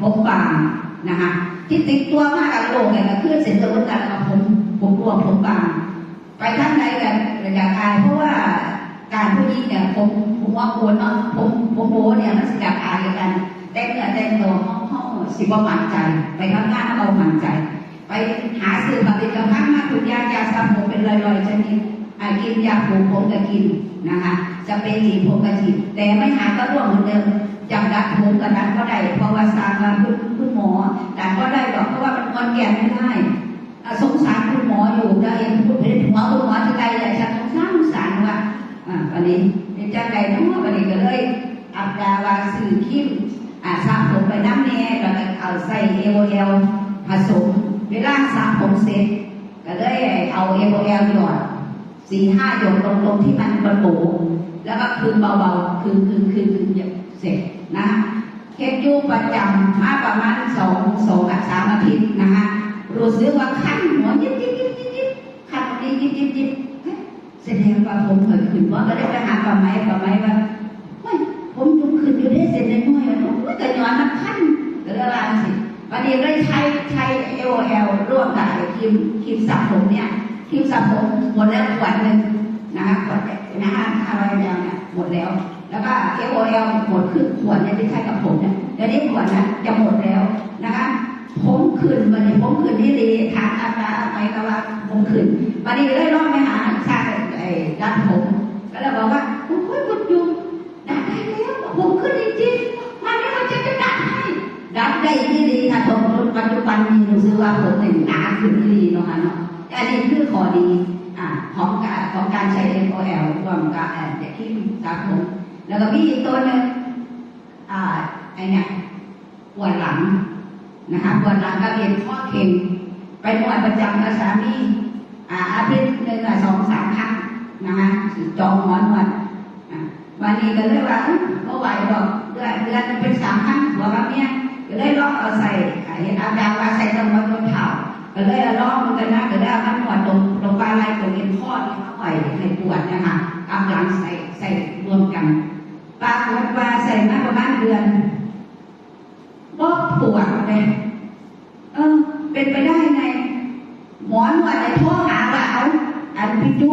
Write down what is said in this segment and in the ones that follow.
ผมบางนะคะที่ติดตัวมากกับโลกเนี่ยคือเส้นเลือดกันกับผมผมรวมผมบางไปทั้งใดกันอยากอายเพราะว่าการผู้หญิงเนี่ยผมผมว่าควรเนาะผมผมโบเนี่ยมันสิอยากอายกัน แต่เนื้อแต่ตัวห้องห้องสิบ่มั่นใจ ไปทำงานเอาหมั่นใจ ไปหาซื้อผลิตภัณฑ์มาคุณยายาสระผมเป็นลอยๆชนิดกินยาผูกผมก็กินนะคะจะเป็นหนีผมก็ฉีดแต่ไม่หายก็ร่วงเหมือนเดิม จำดัดผมกับดัดก็ได้เพราะว่าสร้างมาคุณคุณหมอดัดก็ได้หรอกเพราะว่ามันงอนแก่ไม่ได้สงสารคุณหมออยู่ได้เห็นคุณเป็นหัวคุณหมอที่ใดแต่ฉันสงสารสงสารว่าอ่าวันนี้เป็นจังใดทั้งหมดวันนี้ก็เลยอับดาวาสื่อคิมอ่าสระผมไปน้ำแน่แล้วก็เอาใส่เอโอเอลผสมเวลาสระผมเสร็จก็เลยเอาเอโอเอลหยอด สี่ห้าหยดลงลงที่มันบนโบแล้วก็คืนเบาๆ คืนคืนคืนคืนเสร็จนะเฮ็ดอยู่ประจำมาประมาณสองสองสามอาทิตย์นะคะรู้สึกว่าคันหัวยิบยิบยิบยิบยิบคันยิบยิบยิบยิบเฮ้ยแสดงว่าผมเคยขึ้นว่าก็ได้ไปหาปลาไม้ปลาไม้ว่าเฮ้ยผมยุงขึ้นอยู่ได้เสร็จได้น้อยแล้วโอ้ยแต่ย้อนมันคันก็เลยว่าสิวันนี้ได้ใช้ใช้ LOL ร่วมกับไอ้ครีมครีมสระผมเนี่ย ครีมสะผมหมดแล้วขวดหนึ่งนะคะขวดนะคะห้าร้อยมลเนี่ยหมดแล้ว แล้วก็ LOL หมดครึ่งขวดเนี่ยที่ใช้กับผมเนี่ยเดี๋ยวนี้ขวดนะจะหมดแล้วนะคะผมขึ้นวันนี้ผมขึ้นที่ดีถามอาจารย์ไปก็ว่าผมขึ้นวันนี้เลยลองไปหาชาติไอ้ดัดผม ก็เลยบอกว่าโอ้ยคุณยุงดัดได้แล้วผมขึ้นจริงๆวันนี้เราจะจะดัดให้ดัดได้ที่ดีค่ะผมปัจจุบันนี้รู้สึกว่าผมเป็นหนาขึ้นที่ดีเนาะค่ะเนาะ อันนี้คือข้อดีอ่าของการของการใช้ MOL รวมกับแอนเด็กที่สาผมแล้วก็มีอีกตัวหนึ่งอ่าไอเนี่ยปวดหลังนะคะปวดหลังก็เรียนข้อเข่งไปนวดประจำกับสามีอ่าอาทิตย์หนึ่งอะสองสามครั้งนะคะจองหมอนวดวันนี้ก็เลยว่าเอ้ยเมื่อไหวดอกเดือนเดือนเป็นสามครั้งหัวกับเนี้ยก็เลยลองเอาใส่อ่าเห็นอาจารย์ว่าใส่ตรงบนต้นเท้า ก็เลยเอาลองมันกันนะก็ได้เอามันนวดตรงตรงปลายไหล่ตรงเอ็นข้อที่เขาไหวให้ปวดนะคะกำลังใส่ใส่รวมกันปรากฏว่าใส่มาประมาณเดือนก็ปวดเลยเออ เป็นไปได้ไง หมอนวดไอ้โทรหาว่าเอาอันพี่จู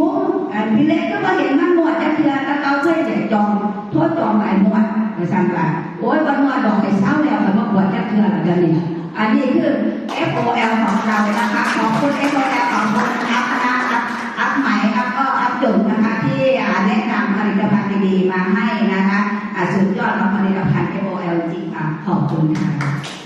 อันพี่เล็กก็มาเห็นมันนวดจะเทือตะเกาเคยจะจองโทษจองไอ้นวดไปสั่งว่าโอ้ยวันนวดดอกไอ้เศร้าแล้วแต่ว่าปวดจะเทือเดี๋ยวนี้อันนี้คือ FOL ของเรานะคะขอบคุณ FOL ของคุณอัพนะคณะอัพใหม่อับก็อัพจุ่มนะคะที่แนะนำผลิตภัณฑ์ดีๆมาให้นะคะสุดยอดของผลิตภัณฑ์ FOL จริงค่ะขอบคุณค่ะ